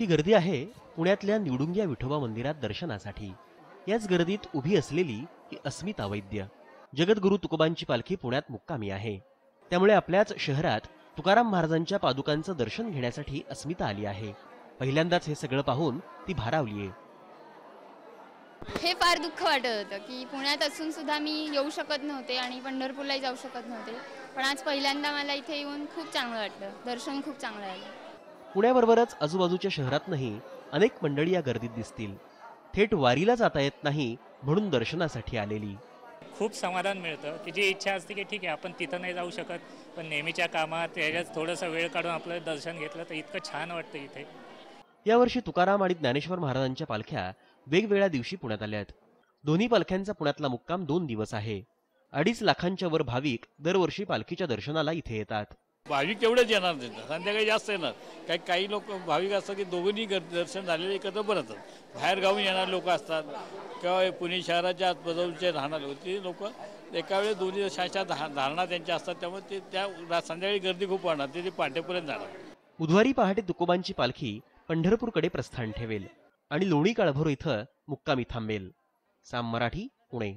ही गर्दी आहे पुण्यातल्या निवडुंग्या विठोबा मंदिरात दर्शनासाठी. याच गर्दीत उभी असलेली ही अस्मिता वैद्य. जगद्गुरु तुकोबांची पालखी पुण्यात मुक्कामी आहे. त्यामुळे आपल्याच शहरात तुकाराम महाराजांच्या पादुकांचं दर्शन घेण्यासाठी अस्मिता आली आहे. पहिल्यांदाच हे सगळं पाहून ती भारावलीये हे फार दुःख वाटत होतं की पुण्यात असून सुद्धा मी येऊ शकत नव्हते आणि पंढरपूरलाही जाऊ शकत नव्हते. पण आज पहिल्यांदा मला इथे येऊन खूप चांगलं वाटलं. दर्शन खूप चांगलं आलं. पुण्याबरोबरच आजूबाजूच्या शहरातनंही अनेक मंडळी या गर्दीत दिसतील. थेट वारीला जाता येत नाही म्हणून दर्शनासाठी आलेली. खूप समाधान मिळतं. तिची इच्छा असते की ठीक आहे आपण तिथं नाही जाऊ शकत पण नेहमीच्या कामात त्याच्यात थोडंसं वेळ काढून आपलं दर्शन घेतलं तर इतकं छान वाटतं इथे. यावर्षी तुकाराम आणि ज्ञानेश्वर महाराजांच्या पालख्या वेगवेगळ्या दिवशी पुण्यात आल्यात दोन्ही पालख्यांचा पुण्यातला मुक्काम दोन दिवस आहे. अडीच लाखांच्या वर भाविक दरवर्षी पालखीच्या दर्शनाला इथे येतात. भाविक तेवढेच येणार नाही. संध्याकाळी जास्त येणार. काही काही लोक भाविक असतात की दोघंही गर- दर्शन झालेले एकत्र परत बाहेर गावून येणारे लोक असतात. किंवा पुणे शहराच्या आजूबाजूचे राहणारे लोक ते लोक. एका वेळेस दोन्ही शाळेच्या धारणा त्यांच्या असतात. त्यामुळे ते त्या संध्याकाळी गर्दी खूप वाढणार. ते ते जाणार. बुधवारी पहाटे तुकोबांची पालखी पंढरपूरकडे प्रस्थान ठेवेल आणि लोणी काळभोर इथं मुक्कामी थांबेल. साम मराठी पुणे.